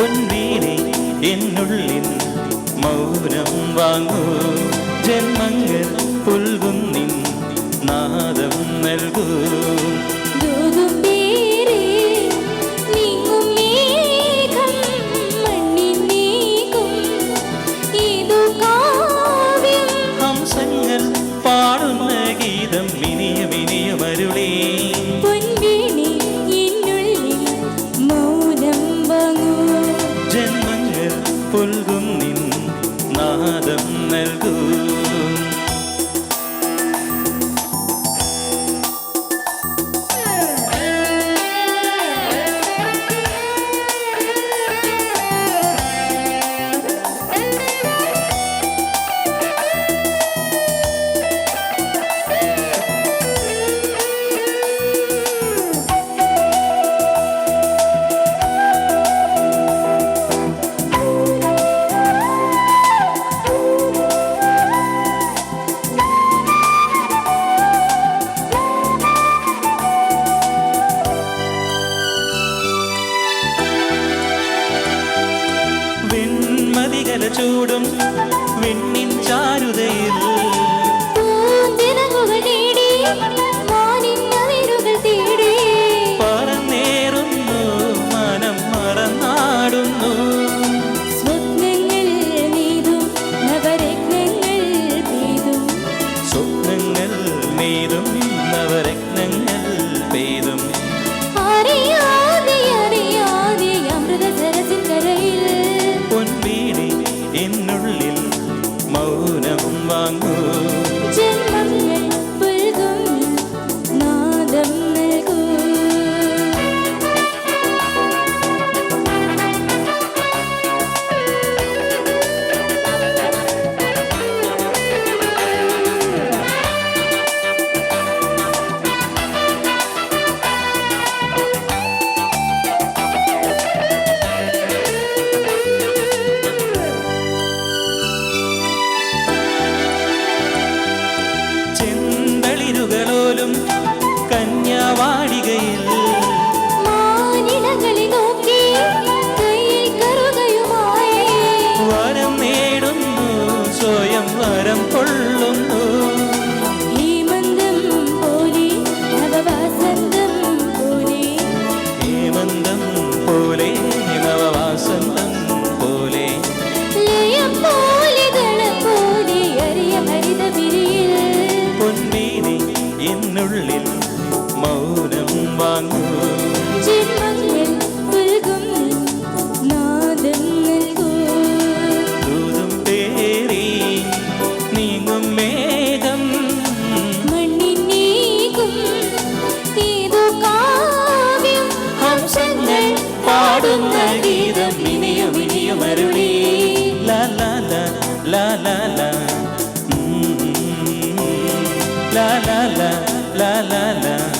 പൊൻവീനെ എന്നുള്ളിൽ മൗനം വാങ്ങൂ. ജന്മങ്ങൾ പുൽകുന്നിൻ നാദം നൽകൂ. ചൂടും വിണ്ണിൻ Oh. ölüm പാടുന്ന ഗീതം ഇനിയും ഇനിയും അരുളി ലാ ലാ ലാ ലാ ലാ ലാ ലാ ലാ ലാ ലാ.